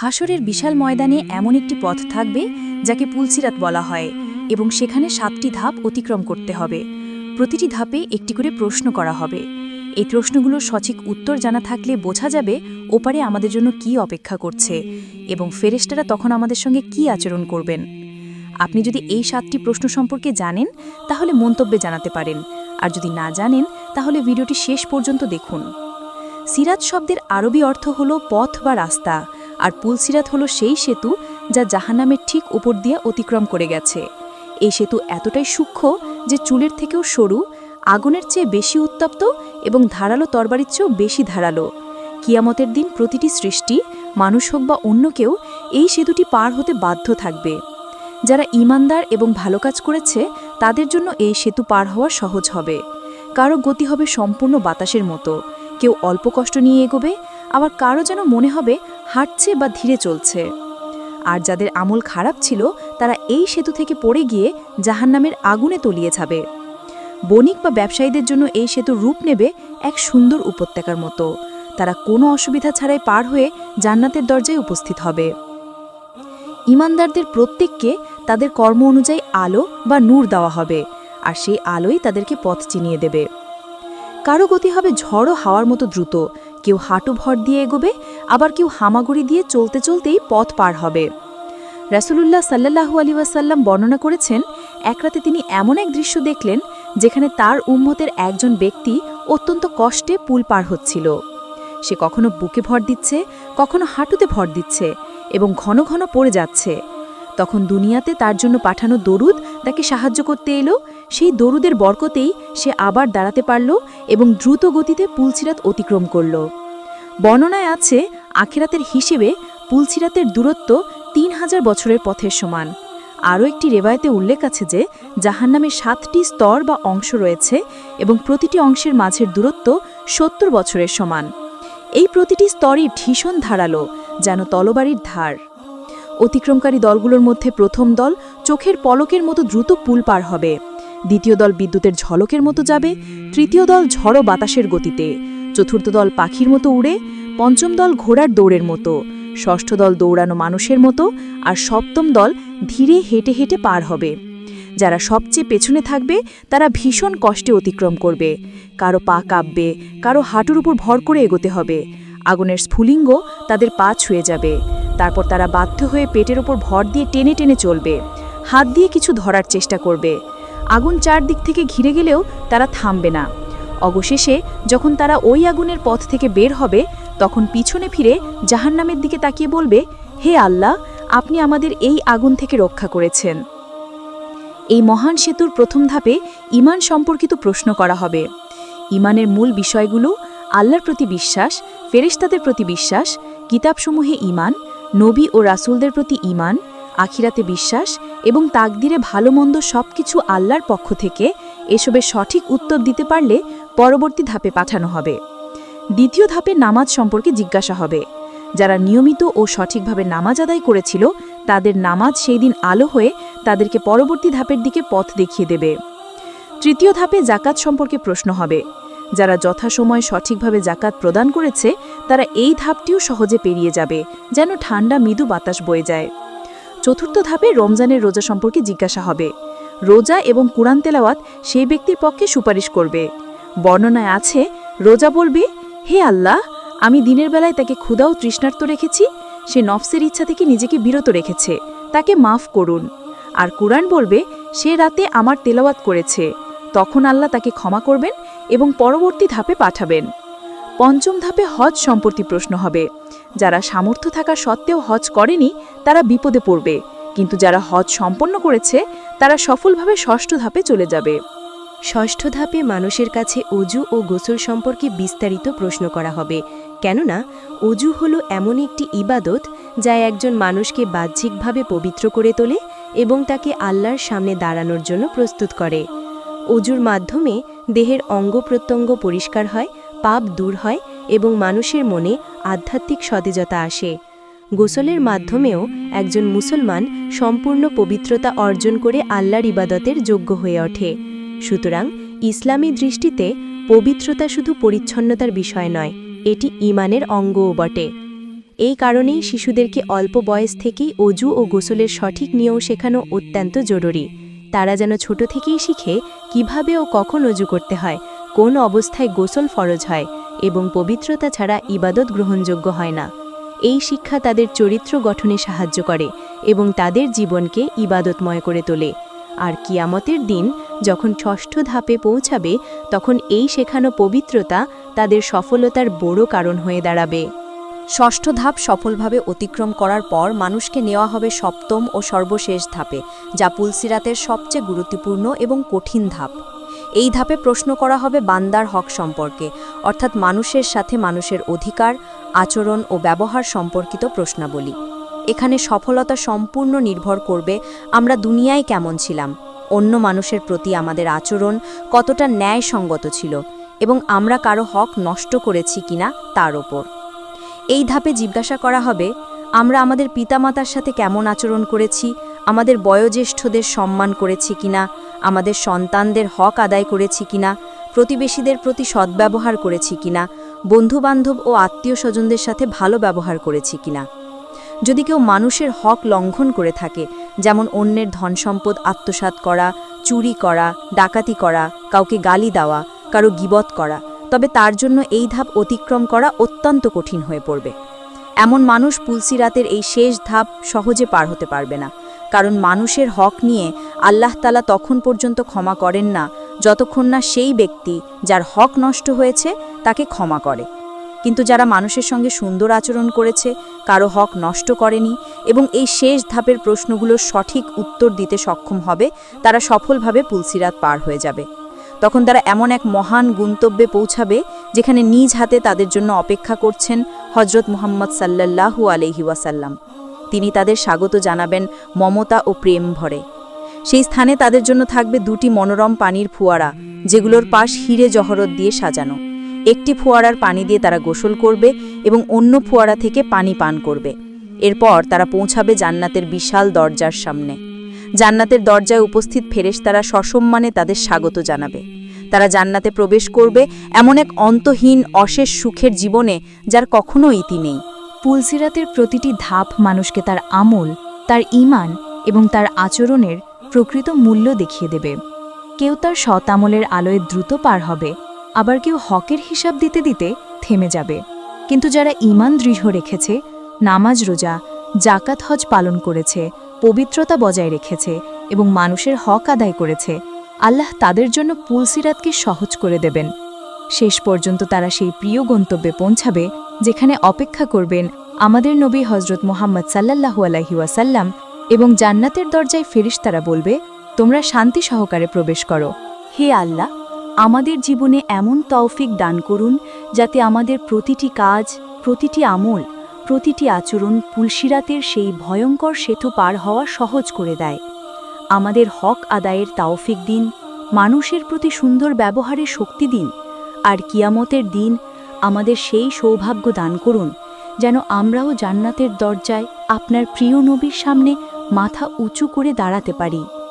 হাসরের বিশাল ময়দানে এমন একটি পথ থাকবে যাকে পুলসিরাত বলা হয় এবং সেখানে সাতটি ধাপ অতিক্রম করতে হবে। প্রতিটি ধাপে একটি করে প্রশ্ন করা হবে। এই প্রশ্নগুলোর সঠিক উত্তর জানা থাকলে বোঝা যাবে ওপারে আমাদের জন্য কি অপেক্ষা করছে এবং ফেরেস্টারা তখন আমাদের সঙ্গে কি আচরণ করবেন। আপনি যদি এই সাতটি প্রশ্ন সম্পর্কে জানেন, তাহলে মন্তব্যে জানাতে পারেন। আর যদি না জানেন, তাহলে ভিডিওটি শেষ পর্যন্ত দেখুন। সিরাত শব্দের আরবি অর্থ হল পথ বা রাস্তা। আর পুলসিরাত হল সেই সেতু যা জাহান্নামের ঠিক উপর দিয়ে অতিক্রম করে গেছে। এই সেতু এতটাই সূক্ষ্ম যে চুলের থেকেও সরু, আগুনের চেয়ে বেশি উত্তপ্ত এবং ধারালো তরবারির চেয়েও বেশি ধারালো। কিয়ামতের দিন প্রতিটি সৃষ্টি, মানুষ হোক বা অন্য কেউ, এই সেতুটি পার হতে বাধ্য থাকবে। যারা ইমানদার এবং ভালো কাজ করেছে, তাদের জন্য এই সেতু পার হওয়া সহজ হবে। কারও গতি হবে সম্পূর্ণ বাতাসের মতো। কেউ অল্প কষ্ট নিয়ে এগোবে, আবার কারও যেন মনে হবে হাঁটছে বা ধীরে চলছে। আর যাদের আমল খারাপ ছিল, তারা এই সেতু থেকে পড়ে গিয়ে জাহান্নামের আগুনে তলিয়ে যাবে। বণিক বা ব্যবসায়ীদের জন্য এই সেতু রূপ নেবে এক সুন্দর উপত্যকার মতো। তারা কোনো অসুবিধা ছাড়াই পার হয়ে জান্নাতের দরজায় উপস্থিত হবে। ইমানদারদের প্রত্যেককে তাদের কর্ম অনুযায়ী আলো বা নূর দেওয়া হবে, আর সেই আলোই তাদেরকে পথ চিনিয়ে দেবে। কারও গতি হবে ঝড়ো হাওয়ার মতো দ্রুত কেউ হাঁটু ভর দিয়ে এগোবে, আবার কেউ হামাগুড়ি দিয়ে চলতে চলতেই পথ পার হবে। রাসুলুল্লাহ সাল্লাহু আলী ওয়াসাল্লাম বর্ণনা করেছেন, এক রাতে তিনি এমন এক দৃশ্য দেখলেন, যেখানে তার উম্মতের একজন ব্যক্তি অত্যন্ত কষ্টে পুল পার হচ্ছিল। সে কখনো বুকে ভর দিচ্ছে, কখনো হাঁটুতে ভর দিচ্ছে এবং ঘন ঘন পড়ে যাচ্ছে। তখন দুনিয়াতে তার জন্য পাঠানো দরুদ তাকে সাহায্য করতে এলো, সেই দরুদের বরকতেই সে আবার দাঁড়াতে পারল এবং দ্রুত গতিতে পুলসিরাত অতিক্রম করল। বর্ণনায় আছে, আখেরাতের হিসেবে পুলসিরাতের দূরত্ব তিন হাজার বছরের পথের সমান। আরও একটি রেবায়তে উল্লেখ আছে যে, জাহান্নামের সাতটি স্তর বা অংশ রয়েছে এবং প্রতিটি অংশের মাঝের দূরত্ব সত্তর বছরের সমান। এই প্রতিটি স্তরই ভীষণ ধারালো, যেন তলবাড়ির ধার। অতিক্রমকারী দলগুলোর মধ্যে প্রথম দল চোখের পলকের মতো দ্রুত পুল পার হবে। দ্বিতীয় দল বিদ্যুতের ঝলকের মতো যাবে, তৃতীয় দল ঝড়ো বাতাসের গতিতে। চতুর্থ দল পাখির মতো উড়ে, পঞ্চম দল ঘোড়ার দৌড়ের মতো। ষষ্ঠ দল দৌড়ানো মানুষের মতো আর সপ্তম দল ধীরে হেঁটে হেঁটে পার হবে। যারা সবচেয়ে পেছনে থাকবে, তারা ভীষণ কষ্টে অতিক্রম করবে। কারও পা কাঁপবে, কারও হাঁটুর উপর ভর করে এগোতে হবে। আগুনের স্ফুলিঙ্গ তাদের পা ছুঁয়ে যাবে। তারপর তারা বাধ্য হয়ে পেটের ওপর ভর দিয়ে টেনে টেনে চলবে। হাত দিয়ে কিছু ধরার চেষ্টা করবে। আগুন চারদিক থেকে ঘিরে গেলেও তারা থামবে না। অবশেষে যখন তারা ওই আগুনের পথ থেকে বের হবে, তখন পিছনে ফিরে জাহান্নামের দিকে তাকিয়ে বলবে, হে আল্লাহ, আপনি আমাদের এই আগুন থেকে রক্ষা করেছেন। এই মহান সেতুর প্রথম ধাপে ইমান সম্পর্কিত প্রশ্ন করা হবে। ইমানের মূল বিষয়গুলো আল্লাহর প্রতি বিশ্বাস, ফেরেশতাদের প্রতি বিশ্বাস, কিতাবসমূহে ইমান নবী ও রাসূলদের প্রতি ইমান আখিরাতে বিশ্বাস এবং তাকদিরে ভালো মন্দ সব কিছু আল্লাহর পক্ষ থেকে এসবের সঠিক উত্তর দিতে পারলে পরবর্তী ধাপে পাঠানো হবে। দ্বিতীয় ধাপে নামাজ সম্পর্কে জিজ্ঞাসা হবে। যারা নিয়মিত ও সঠিকভাবে নামাজ আদায় করেছিল, তাদের নামাজ সেই দিন আলো হয়ে তাদেরকে পরবর্তী ধাপের দিকে পথ দেখিয়ে দেবে। তৃতীয় ধাপে জাকাত সম্পর্কে প্রশ্ন হবে। যারা যথাসময়ে সঠিকভাবে জাকাত প্রদান করেছে, তারা এই ধাপটিও সহজে পেরিয়ে যাবে, যেন ঠান্ডা মৃদু বাতাস বয়ে যায়। চতুর্থ ধাপে রমজানের রোজা সম্পর্কে জিজ্ঞাসা হবে। রোজা এবং কুরআন তেলাওয়াত সেই ব্যক্তির পক্ষে সুপারিশ করবে। বর্ণনায় আছে, রোজা বলবে, হে আল্লাহ, আমি দিনের বেলায় তাকে ক্ষুধা ও তৃষ্ণার্ত রেখেছি, সে নফসের ইচ্ছা থেকে নিজেকে বিরত রেখেছে, তাকে মাফ করুন। আর কুরআন বলবে, সে রাতে আমার তেলাওয়াত করেছে, তখন আল্লাহ তাকে ক্ষমা করবেন এবং পরবর্তী ধাপে পাঠাবেন। পঞ্চম ধাপে হজ সম্পর্কে প্রশ্ন হবে। যারা সামর্থ্য থাকা সত্ত্বেও হজ করেনি, তারা বিপদে পড়বে। কিন্তু যারা হজ সম্পন্ন করেছে, তারা সফলভাবে ষষ্ঠ ধাপে চলে যাবে। ষষ্ঠ ধাপে মানুষের কাছে অজু ও গোসল সম্পর্কে বিস্তারিত প্রশ্ন করা হবে। কেননা, অজু হল এমন একটি ইবাদত যা একজন মানুষকে বাহ্যিকভাবে পবিত্র করে তোলে এবং তাকে আল্লাহর সামনে দাঁড়ানোর জন্য প্রস্তুত করে। অজুর মাধ্যমে দেহের অঙ্গ প্রত্যঙ্গ পরিষ্কার হয়, পাপ দূর হয় এবং মানুষের মনে আধ্যাত্মিক সতেজতা আসে। গোসলের মাধ্যমেও একজন মুসলমান সম্পূর্ণ পবিত্রতা অর্জন করে আল্লাহর ইবাদতের যোগ্য হয়ে ওঠে। সুতরাং ইসলামী দৃষ্টিতে পবিত্রতা শুধু পরিচ্ছন্নতার বিষয় নয়, এটি ইমানের অঙ্গও বটে। এই কারণেই শিশুদেরকে অল্প বয়স থেকেই অজু ও গোসলের সঠিক নিয়ম শেখানো অত্যন্ত জরুরি। তারা যেন ছোট থেকেই শিখে কীভাবে ও কখন অজু করতে হয়, কোন অবস্থায় গোসল ফরজ হয় এবং পবিত্রতা ছাড়া ইবাদত গ্রহণযোগ্য হয় না। এই শিক্ষা তাদের চরিত্র গঠনে সাহায্য করে এবং তাদের জীবনকে ইবাদতময় করে তোলে। আর কিয়ামতের দিন যখন ষষ্ঠ ধাপে পৌঁছাবে, তখন এই শেখানো পবিত্রতা তাদের সফলতার বড় কারণ হয়ে দাঁড়াবে। ষষ্ঠ ধাপ সফলভাবে অতিক্রম করার পর মানুষকে নেওয়া হবে সপ্তম ও সর্বশেষ ধাপে, যা পুলসিরাতের সবচেয়ে গুরুত্বপূর্ণ এবং কঠিন ধাপ। এই ধাপে প্রশ্ন করা হবে বান্দার হক সম্পর্কে, অর্থাৎ মানুষের সাথে মানুষের অধিকার, আচরণ ও ব্যবহার সম্পর্কিত প্রশ্নাবলী। এখানে সফলতা সম্পূর্ণ নির্ভর করবে আমরা দুনিয়ায় কেমন ছিলাম, অন্য মানুষের প্রতি আমাদের আচরণ কতটা ন্যায়সঙ্গত ছিল এবং আমরা কারও হক নষ্ট করেছি কিনা তার ওপর। এই ধাপে জিজ্ঞাসা করা হবে, আমরা আমাদের পিতামাতার সাথে কেমন আচরণ করেছি, আমাদের বয়োজ্যেষ্ঠদের সম্মান করেছি কিনা, আমাদের সন্তানদের হক আদায় করেছি কিনা, প্রতিবেশীদের প্রতি সদ্ব্যবহার করেছি কিনা, বন্ধুবান্ধব ও আত্মীয় স্বজনদের সাথে ভালো ব্যবহার করেছি কিনা। যদি কেউ মানুষের হক লঙ্ঘন করে থাকে, যেমন অন্যের ধন সম্পদ আত্মসাৎ করা, চুরি করা, ডাকাতি করা, কাউকে গালি দেওয়া, কারও গিবত করা তবে তার জন্য এই ধাপ অতিক্রম করা অত্যন্ত কঠিন হয়ে পড়বে। এমন মানুষ পুলসিরাতের এই শেষ ধাপ সহজে পার হতে পারবে না, কারণ মানুষের হক নিয়ে আল্লাহ তালা তখন পর্যন্ত ক্ষমা করেন না, যতক্ষণ না সেই ব্যক্তি যার হক নষ্ট হয়েছে তাকে ক্ষমা করে। কিন্তু যারা মানুষের সঙ্গে সুন্দর আচরণ করেছে, কারও হক নষ্ট করেনি এবং এই শেষ ধাপের প্রশ্নগুলোর সঠিক উত্তর দিতে সক্ষম হবে, তারা সফলভাবে পুলসিরাত পার হয়ে যাবে। তখন তারা এমন এক মহান গন্তব্যে পৌঁছাবে, যেখানে নিজ হাতে তাদের জন্য অপেক্ষা করছেন হজরত মুহাম্মদ সাল্লাল্লাহু আলহি ওয়াসাল্লাম। তিনি তাদের স্বাগত জানাবেন মমতা ও প্রেম ভরে। সেই স্থানে তাদের জন্য থাকবে দুটি মনোরম পানির ফোয়ারা, যেগুলোর পাশ হিরে জহরত দিয়ে সাজানো। একটি ফোয়ারার পানি দিয়ে তারা গোসল করবে এবং অন্য ফোয়ারা থেকে পানি পান করবে। এরপর তারা পৌঁছাবে জান্নাতের বিশাল দরজার সামনে। জান্নাতের দরজায় উপস্থিত ফেরেশতারা সসম্মানে তাদের স্বাগত জানাবে। তারা জান্নাতে প্রবেশ করবে এমন এক অন্তহীন, অশেষ সুখের জীবনে যার কখনো ইতি নেই। পুলসিরাতের প্রতিটি ধাপ মানুষকে তার আমল, তার ইমান এবং তার আচরণের প্রকৃত মূল্য দেখিয়ে দেবে। কেউ তার সৎ আমলের আলোয় দ্রুত পার হবে, আবার কেউ হকের হিসাব দিতে দিতে থেমে যাবে। কিন্তু যারা ইমান দৃঢ় রেখেছে, নামাজ রোজা জাকাত হজ পালন করেছে, পবিত্রতা বজায় রেখেছে এবং মানুষের হক আদায় করেছে। আল্লাহ তাদের জন্য পুলসিরাতকে সহজ করে দেবেন। শেষ পর্যন্ত তারা সেই প্রিয় গন্তব্যে পৌঁছাবে, যেখানে অপেক্ষা করবেন আমাদের নবী হজরত মোহাম্মদ সাল্লাল্লাহু আলাইহি ওয়াসাল্লাম এবং জান্নাতের দরজায় ফেরিশতারা বলবে, তোমরা শান্তি সহকারে প্রবেশ করো। হে আল্লাহ, আমাদের জীবনে এমন তৌফিক দান করুন যাতে আমাদের প্রতিটি কাজ, প্রতিটি আমল প্রতিটি আচরণ পুলসিরাতের সেই ভয়ঙ্কর সেতু পার হওয়া সহজ করে দেয়। আমাদের হক আদায়ের তাওফিক দিন, মানুষের প্রতি সুন্দর ব্যবহারের শক্তি দিন, আর কিয়ামতের দিন আমাদের সেই সৌভাগ্য দান করুন, যেন আমরাও জান্নাতের দরজায় আপনার প্রিয় নবীর সামনে মাথা উঁচু করে দাঁড়াতে পারি।